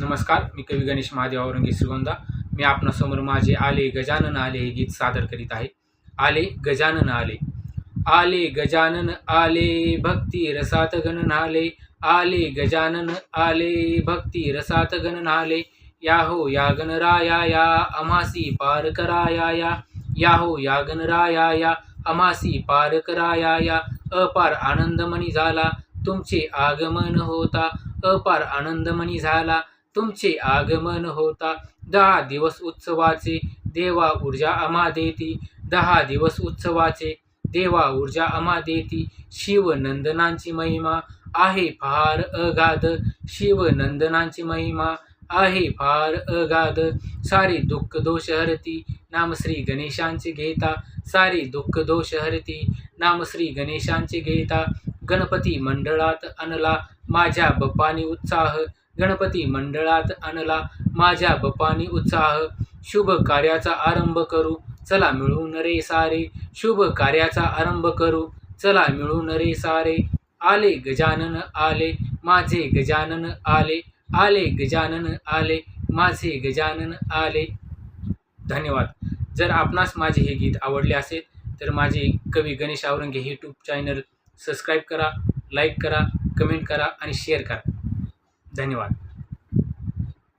नमस्कार मी कवी गणेश महादेव औरंगी श्रीगोंदा. मी आपणासमोर माझे आले गजानन आले हे गीत सादर करीत आहे. आले गजानन आले. आले गजानन आले भक्ती रसात गणन आले. आले गजानन आले भक्ती रसात गणन आले. या हो या गणराया या अमासी पार कराया या. या हो या गणराया या अमासी पार कराया या. अपार आनंदमणी झाला तुमचे आगमन होता. अपार आनंदमणी झाला तुमचे आगमन होता. दहा दिवस उत्सवाचे देवा ऊर्जा आम्हा देती दहा दिवस उत्सवाचे देवा ऊर्जा आम्हा देती शिवनंदनांची महिमा आहे फार अगाध. शिवनंदनांची महिमा आहे फार अगाध. सारे दुःख दोष हरती नाम श्री गणेशांचे घेता. सारे दुःख दोष हरती नाम श्री गणेशांचे घेता. गणपती मंडळात आणला माझ्या बप्पानी उत्साह. गणपती मंडळात आणला माझ्या बपानी उत्साह. शुभ कार्याचा आरंभ करू. चला मिळून रे सारे. शुभ कार्याचा आरंभ करू. चला मिळून रे सारे. आले गजानन आले. माझे गजानन आले. आले गजानन आले. माझे गजानन आले. धन्यवाद. जर आपणास माझे हे गीत आवडले असेल तर माझे कवी Ganesh Awarange YouTube channel subscribe करा लाईक करा कमेंट करा आणि शेअर करा. धन्यवाद